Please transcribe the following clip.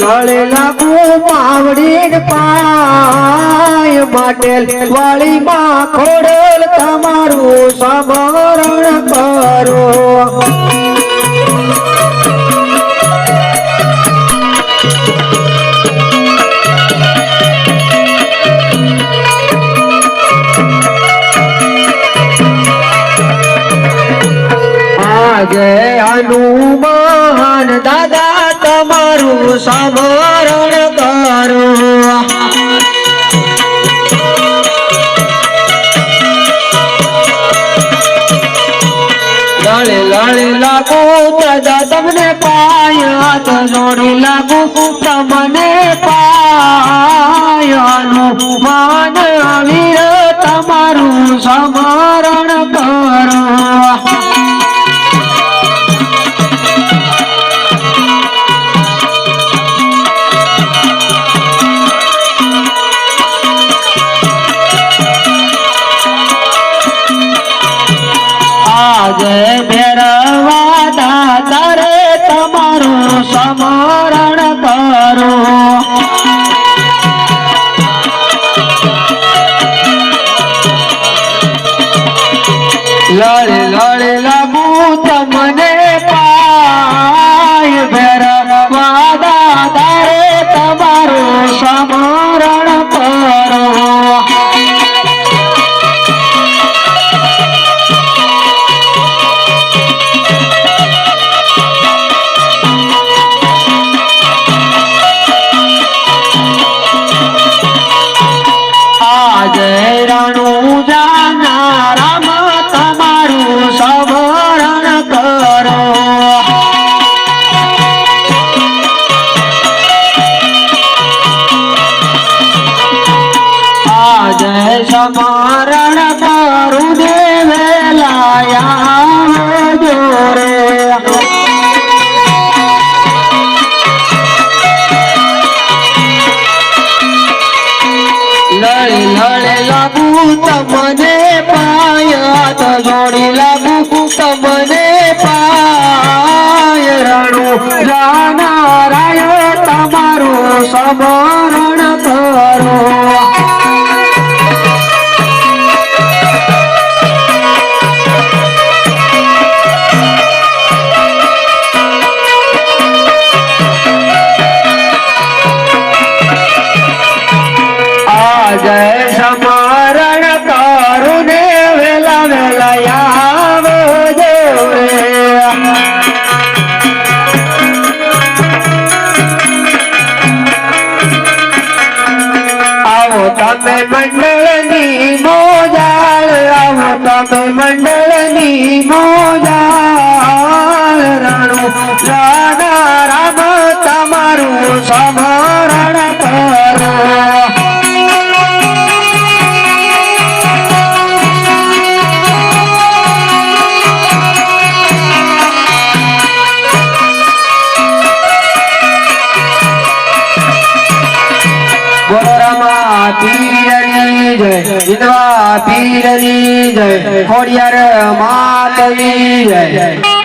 લળે લાગુ માવડી પાય. માટેલ વાળી માં ખોડેલ તમારું સમરણ કરો. આજે હનુમાન દાદા તમારું સમરણ કરો લળે લળે લાગુ, દાદા તમને પાયા તો જોડી લાગુ તમને પાયાનું માન તમારું સમરણ સમરણ કરો લડે લડે આજે રણું જાના રામ તમારું સવરણ કરો. આજે સમરણ કરું દેવેલાયા જોરે. લડે લડે લાગુ તમને પાયા તગોડી લાગુ તમને પાય રણુ જાનારાય તમારું સમરણ કરો. તમે મંડળની મોજાળ આવો તમે મંડળની મોજાળ રણું રાધા વિધવા પીરની જય. ખોડિયાર માતની જય.